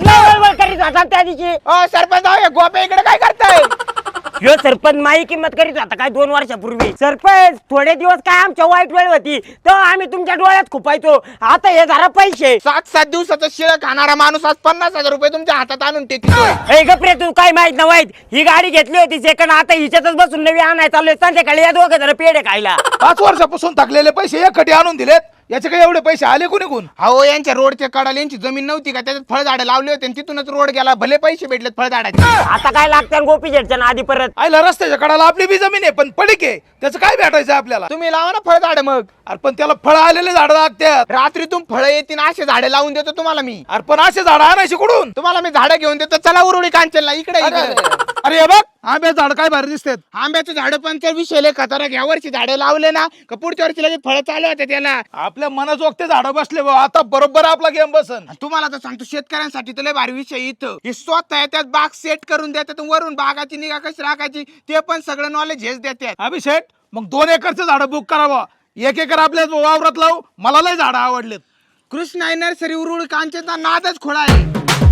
ना त्या दिवशी. अ सरपंच अहो, हे गोपे इकडे काय करताय? सरपंच माई किंमत करीत होता काय दोन वर्षापूर्वी? सरपंच थोडे दिवस काय आमच्या वाईट वेळ होती तर आम्ही तुमच्या डोळ्यात खुपायचो. आता हे जरा पैसे. सात सात दिवसाचं शिळ खाणारा माणूस आज पन्नास हजार रुपये तुमच्या हातात आणून टेकतोय. ए गप्रे तू काय माहीत ना वाईट. ही गाडी घेतली होती सेकंड आता हिच्यातच बसून नवी आणाय चाललोय. संध्याकाळी या दोघं जरा पेढे खायला. पाच वर्षापासून थकलेले पैसे एकखटी आणून दिलेत. याचे काही एवढे पैसे आले कोणी कोण अहो यांच्या रोडच्या कडाला यांची जमीन नव्हती का? त्याच्यात फळझाडं लावले होते आणि तिथूनच रोड गेला. भले पैसे भेटलेत फळझाडाचे. आता काय लागतं गोपी झेडच्या ना आधी परत? आयला रस्त्याच्या कडाला आपली बी जमीन आहे पण पडीक आहे. त्याचं काय भेटायचं आपल्याला? तुम्ही लावा ना फळझाड मग. अरे पण त्याला फळ आलेले झाड लागतात. रात्रीतून फळं येतील असे झाडे लावून देतो तुम्हाला मी. अरे पण असे झाड आणायचे कुठून? तुम्हाला मी झाडं घेऊन देतो. चला उरुळी कांचनला. इकडे इकडे. अरे, हे बघ आंब्या झाड काय भारी दिसतात. आंब्याचं झाड पण त्या विषय खतरनाक. या वर्षी झाडं लावले ना का पुढच्या वर्षी लगेच फळं चालू होते त्याला आपल्या मनाजोगते झाड बसले बा आता बरोबर आपला गेम बसन. तुम्हाला तर सांगतो शेतकऱ्यांसाठी तर लय भारी विषय इथं. हे स्वतः येतात बाग सेट करून देतात वरून बागाची निगा कशी राखायची ते पण सगळं नॉलेज हेच देतात. अभिषेक मग दोन एकरचं झाड बुक करावं एक एकर आपल्या वावरात लावू मला लय झाडं आवडलेत. कृष्णा नर्सरी उरुळ कांचनचा नादच खोळा आहे.